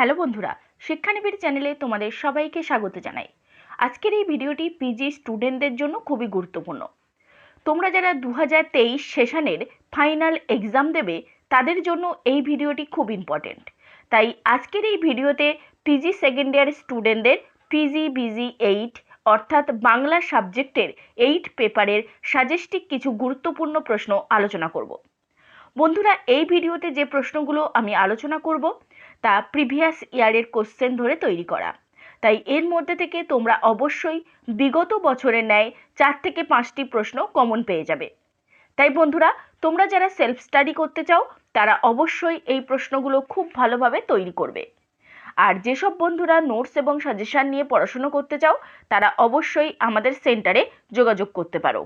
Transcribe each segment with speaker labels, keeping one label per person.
Speaker 1: Hello বন্ধুরা, শিক্ষানিবিড় চ্যানেলে তোমাদের সবাইকে স্বাগত জানাই। আজকের এই ভিডিওটি পিজি স্টুডেন্টদের জন্য খুবই গুরুত্বপূর্ণ। তোমরা যারা দু হাজার তেইশ সেশনের ফাইনাল এক্সাম দেবে, তাদের জন্য এই ভিডিওটি খুব ইম্পর্টেন্ট। তাই আজকের এই ভিডিওতে পিজি সেকেন্ড ইয়ার স্টুডেন্টদের পিজি বিজি এইট অর্থাৎ বাংলা সাবজেক্টের এইট পেপারের সাজেস্টিক কিছু গুরুত্বপূর্ণ প্রশ্ন আলোচনা করব। বন্ধুরা, এই ভিডিওতে যে প্রশ্নগুলো আমি আলোচনা করব তা প্রিভিয়াস ইয়ারের কোশ্চেন ধরে তৈরি করা। তাই এর মধ্যে থেকে তোমরা অবশ্যই বিগত বছরের ন্যায় চার থেকে পাঁচটি প্রশ্ন কমন পেয়ে যাবে। তাই বন্ধুরা, তোমরা যারা সেলফ স্টাডি করতে চাও, তারা অবশ্যই এই প্রশ্নগুলো খুব ভালোভাবে তৈরি করবে। আর যেসব বন্ধুরা নোটস এবং সাজেশান নিয়ে পড়াশুনো করতে চাও, তারা অবশ্যই আমাদের সেন্টারে যোগাযোগ করতে পারো।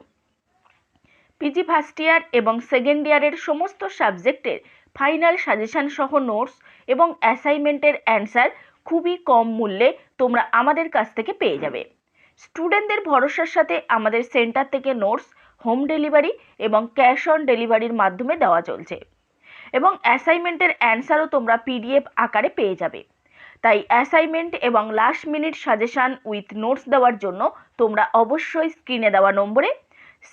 Speaker 1: পিজি ফার্স্ট ইয়ার এবং সেকেন্ড ইয়ারের সমস্ত সাবজেক্টের ফাইনাল সাজেশান সহ নোটস এবং অ্যাসাইনমেন্টের অ্যান্সার খুবই কম মূল্যে তোমরা আমাদের কাছ থেকে পেয়ে যাবে। স্টুডেন্টদের ভরসার সাথে আমাদের সেন্টার থেকে নোটস, হোম ডেলিভারি এবং ক্যাশ অন ডেলিভারির মাধ্যমে দেওয়া চলছে। এবং অ্যাসাইনমেন্টের অ্যান্সারও তোমরা পিডিএফ আকারে পেয়ে যাবে। তাই অ্যাসাইনমেন্ট এবং last minute suggestion with notes দেওয়ার জন্য তোমরা অবশ্যই স্ক্রিনে দেওয়া নম্বরে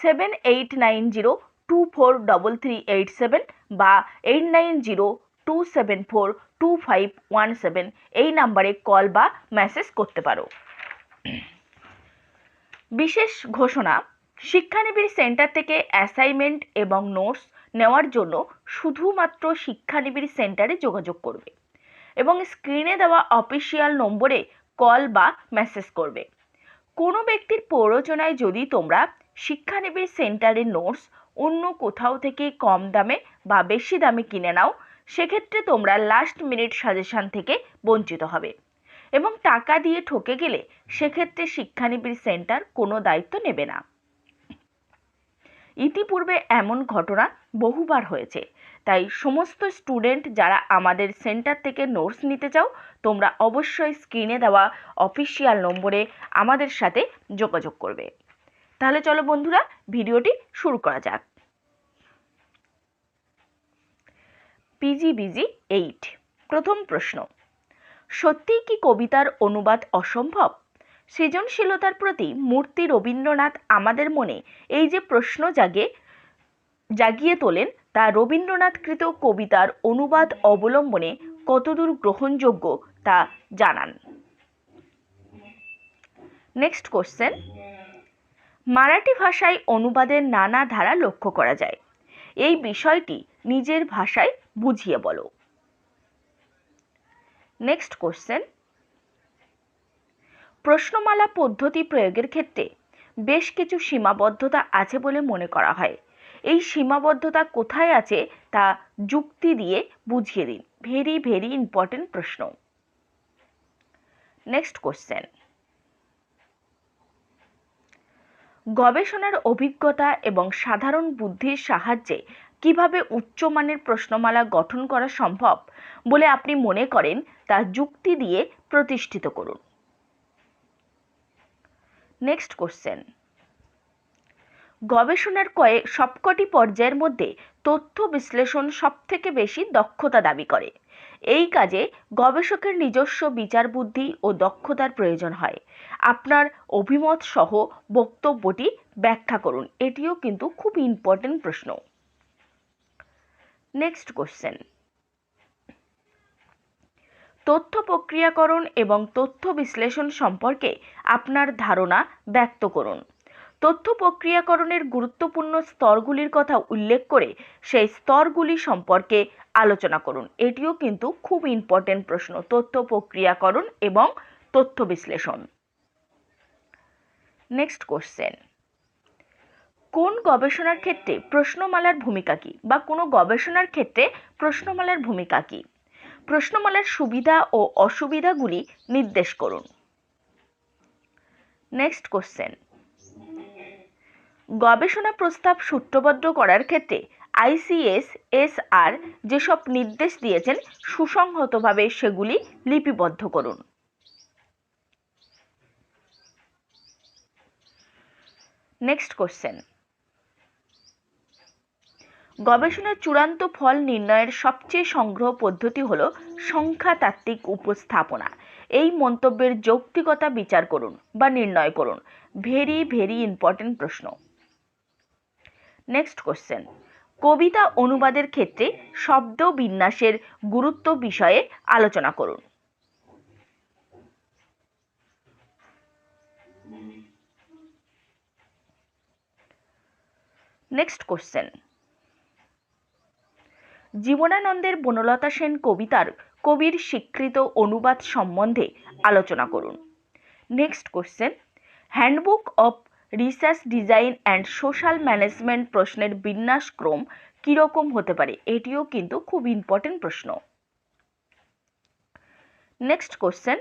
Speaker 1: seven eight nine zero two four double three eight seven বা eight nine zero two seven four two five one seven এই নাম্বারে কল বা মেসেজ করতে পারো। বিশেষ ঘোষণা, শিক্ষানিবিড় সেন্টার থেকে অ্যাসাইনমেন্ট এবং নোটস নেওয়ার জন্য শুধুমাত্র শিক্ষানিবিড় সেন্টারে যোগাযোগ করবে এবং স্ক্রিনে দেওয়া অফিসিয়াল নম্বরে কল বা মেসেজ করবে। কোনো ব্যক্তির প্ররোচনায় যদি তোমরা শিক্ষানিবিড় সেন্টারের নোটস অন্য কোথাও থেকে কম দামে বা বেশি দামে কিনে নাও, সেক্ষেত্রে তোমরা লাস্ট মিনিট সাজেশান থেকে বঞ্চিত হবে। এবং টাকা দিয়ে ঠকে গেলে সেক্ষেত্রে শিক্ষানিবিড় সেন্টার কোনো দায়িত্ব নেবে না। ইতিপূর্বে এমন ঘটনা বহুবার হয়েছে। তাই সমস্ত স্টুডেন্ট যারা আমাদের সেন্টার থেকে নোটস নিতে চাও, তোমরা অবশ্যই স্ক্রিনে দেওয়া অফিসিয়াল নম্বরে আমাদের সাথে যোগাযোগ করবে। তাহলে চলো বন্ধুরা ভিডিওটি শুরু করা যাক। পিজিবিজি এইট প্রথম প্রশ্ন সত্যিই কি কবিতার অনুবাদ অসম্ভব? সৃজনশীলতার প্রতি মূর্তি রবীন্দ্রনাথ আমাদের মনে এই যে প্রশ্ন জাগে, জাগিয়ে তোলেন, তা রবীন্দ্রনাথকৃত কবিতার অনুবাদ অবলম্বনে কতদূর গ্রহণযোগ্য তা জানান। নেক্সট কোশ্চেন মারাঠি ভাষায় অনুবাদের নানা ধারা লক্ষ্য করা যায়। এই বিষয়টি নিজের ভাষায় বুঝিয়ে বলো। নেক্সট কোশ্চেন প্রশ্নমালা পদ্ধতি প্রয়োগের ক্ষেত্রে বেশ কিছু সীমাবদ্ধতা আছে বলে মনে করা হয়। এই সীমাবদ্ধতা কোথায় আছে তা যুক্তি দিয়ে বুঝিয়ে দিন। ভেরি ভেরি ইম্পর্টেন্ট প্রশ্ন। নেক্সট কোশ্চেন গবেষণার অভিজ্ঞতা এবং সাধারণ বুদ্ধির সাহায্যে কীভাবে উচ্চমানের প্রশ্নমালা গঠন করা সম্ভব বলে আপনি মনে করেন, তা যুক্তি দিয়ে প্রতিষ্ঠিত করুন। নেক্সট কোশ্চেন গবেষণার কয়েক সবকটি পর্যায়ের মধ্যে তথ্য বিশ্লেষণ সবথেকে বেশি দক্ষতা দাবি করে। এই কাজে গবেষকের নিজস্ব বিচার বুদ্ধি ও দক্ষতার প্রয়োজন হয়। আপনার অভিমত সহ বক্তব্যটি ব্যাখ্যা করুন। এটিও কিন্তু খুব ইম্পর্টেন্ট প্রশ্ন। নেক্সট কোশ্চেন তথ্য প্রক্রিয়াকরণ এবং তথ্য বিশ্লেষণ সম্পর্কে আপনার ধারণা ব্যক্ত করুন। তথ্য প্রক্রিয়াকরণের গুরুত্বপূর্ণ স্তরগুলির কথা উল্লেখ করে সেই স্তরগুলি সম্পর্কে আলোচনা করুন। এটিও কিন্তু খুব ইম্পর্টেন্ট প্রশ্ন, তথ্য প্রক্রিয়াকরণ এবং তথ্য বিশ্লেষণ। নেক্সট কোশ্চেন কোন গবেষণার ক্ষেত্রে প্রশ্নমালার ভূমিকা কী বা কোনো গবেষণার ক্ষেত্রে প্রশ্নমালার ভূমিকা কী? প্রশ্নমালার সুবিধা ও অসুবিধাগুলি নির্দেশ করুন। নেক্সট কোশ্চেন গবেষণা প্রস্তাব সূত্রবদ্ধ করার ক্ষেত্রে আইসিএস, এসআর যেসব নির্দেশ দিয়েছেন, সুসংহতভাবে সেগুলি লিপিবদ্ধ করুন। নেক্সট কোশ্চেন গবেষণার চূড়ান্ত ফল নির্ণয়ের সবচেয়ে সংগ্রহ পদ্ধতি হল সংখ্যাতাত্ত্বিক উপস্থাপনা। এই মন্তব্যের যৌক্তিকতা বিচার করুন বা নির্ণয় করুন। ভেরি ভেরি ইম্পর্টেন্ট প্রশ্ন। নেক্সট কোশ্চেন কবিতা অনুবাদের ক্ষেত্রে শব্দ বিন্যাসের গুরুত্ব বিষয়ে আলোচনা করুন। নেক্সট কোশ্চেন জীবনানন্দের বনলতা সেন কবিতার কবির স্বীকৃত অনুবাদ সম্বন্ধে আলোচনা করুন। Next question handbook of research design and social management প্রশ্নের বিন্যাস ক্রম কীরকম হতে পারে? এটিও কিন্তু খুব ইম্পর্টেন্ট প্রশ্ন। নেক্সট কোশ্চেন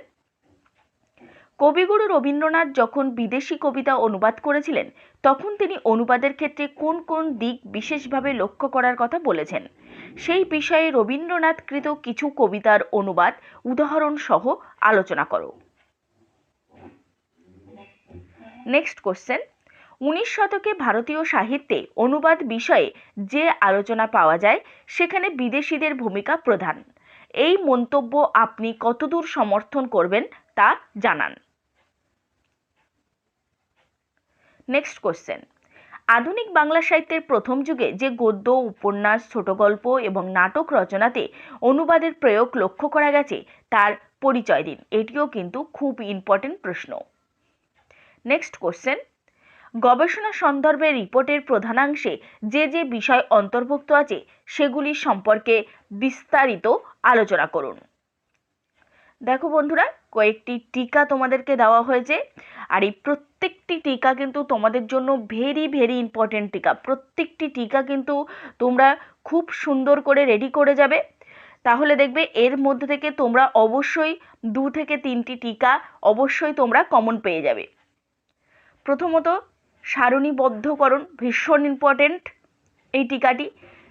Speaker 1: কবিগুরু রবীন্দ্রনাথ যখন বিদেশি কবিতা অনুবাদ করেছিলেন, তখন তিনি অনুবাদের ক্ষেত্রে কোন কোন দিক বিশেষভাবে লক্ষ্য করার কথা বলেছেন? সেই বিষয়ে রবীন্দ্রনাথকৃত কিছু কবিতার অনুবাদ, উদাহরণসহ আলোচনা করো। নেক্সট কোশ্চেন উনিশ শতকে ভারতীয় সাহিত্যে অনুবাদ বিষয়ে যে আলোচনা পাওয়া যায়, সেখানে বিদেশিদের ভূমিকা প্রধান। এই মন্তব্য আপনি কতদূর সমর্থন করবেন তা জানান। নেক্সট কোশ্চেন আধুনিক বাংলা সাহিত্যের প্রথম যুগে যে গদ্য, উপন্যাস, ছোট গল্প এবং নাটক রচনাতে অনুবাদের প্রয়োগ লক্ষ্য করা গেছে, তার পরিচয় দিন। এটিও কিন্তু খুব ইম্পর্টেন্ট প্রশ্ন। নেক্সট কোশ্চেন গবেষণা সন্দর্ভে রিপোর্টের প্রধানাংশে যে যে বিষয় অন্তর্ভুক্ত আছে, সেগুলি সম্পর্কে বিস্তারিত আলোচনা করুন। দেখো বন্ধুরা, কয়েকটি টিকা তোমাদেরকে দেওয়া হয়েছে, আর এই প্রত্যেকটি টিকা কিন্তু তোমাদের জন্য ভেরি ভেরি ইম্পর্টেন্ট টিকা। প্রত্যেকটি টিকা কিন্তু তোমরা খুব সুন্দর করে রেডি করে যাবে। তাহলে দেখবে এর মধ্যে থেকে তোমরা অবশ্যই দু থেকে তিনটি টিকা অবশ্যই তোমরা কমন পেয়ে যাবে। প্রথমত সারণীবদ্ধকরণ ভীষণ ইম্পর্টেন্ট এই টিকাটি।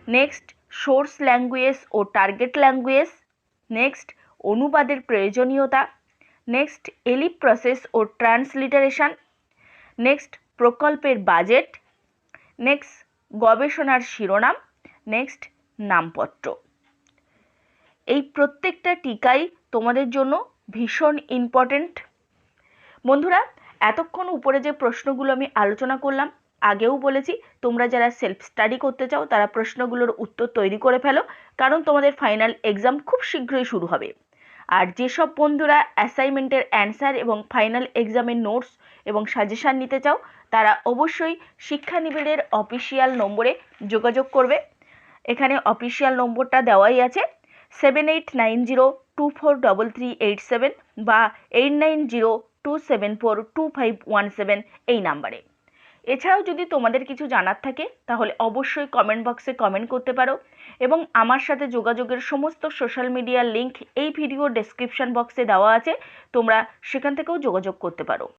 Speaker 1: নেক্সট সোর্স ল্যাঙ্গুয়েজ ও টার্গেট ল্যাঙ্গুয়েজ নেক্সট অনুবাদের প্রয়োজনীয়তা। নেক্সট এলিপ প্রসেস ও ট্রান্সলিটারেশন নেক্সট প্রকল্পের বাজেট নেক্সট গবেষণার শিরোনাম। নেক্সট নামপত্র। এই প্রত্যেকটা টিকাই তোমাদের জন্য ভীষণ ইম্পর্টেন্ট বন্ধুরা এতক্ষণ উপরে যে প্রশ্নগুলো আমি আলোচনা করলাম, আগেও বলেছি, তোমরা যারা সেলফ স্টাডি করতে চাও, তারা প্রশ্নগুলোর উত্তর তৈরি করে ফেলো, কারণ তোমাদের ফাইনাল এক্সাম খুব শীঘ্রই শুরু হবে। আর যেসব বন্ধুরা অ্যাসাইনমেন্টের অ্যান্সার এবং ফাইনাল এক্সামের নোটস এবং সাজেশান নিতে চাও, তারা অবশ্যই শিক্ষা নিবিড়ের অফিসিয়াল নম্বরে যোগাযোগ করবে। এখানে অফিসিয়াল নম্বরটা দেওয়াই আছে seven eight nine zero two four double three eight seven বা eight nine zero two seven four two five one seven এই নাম্বারে এছাড়াও যদি তোমাদের কিছু জানার থাকে, তাহলে অবশ্যই কমেন্ট বক্সে কমেন্ট করতে পারো এবং আমার সাথে যোগাযোগের সমস্ত সোশ্যাল মিডিয়ার লিঙ্ক এই ভিডিও ডেসক্রিপশন বক্সে দেওয়া আছে, তোমরা সেখান থেকেও যোগাযোগ করতে পারো।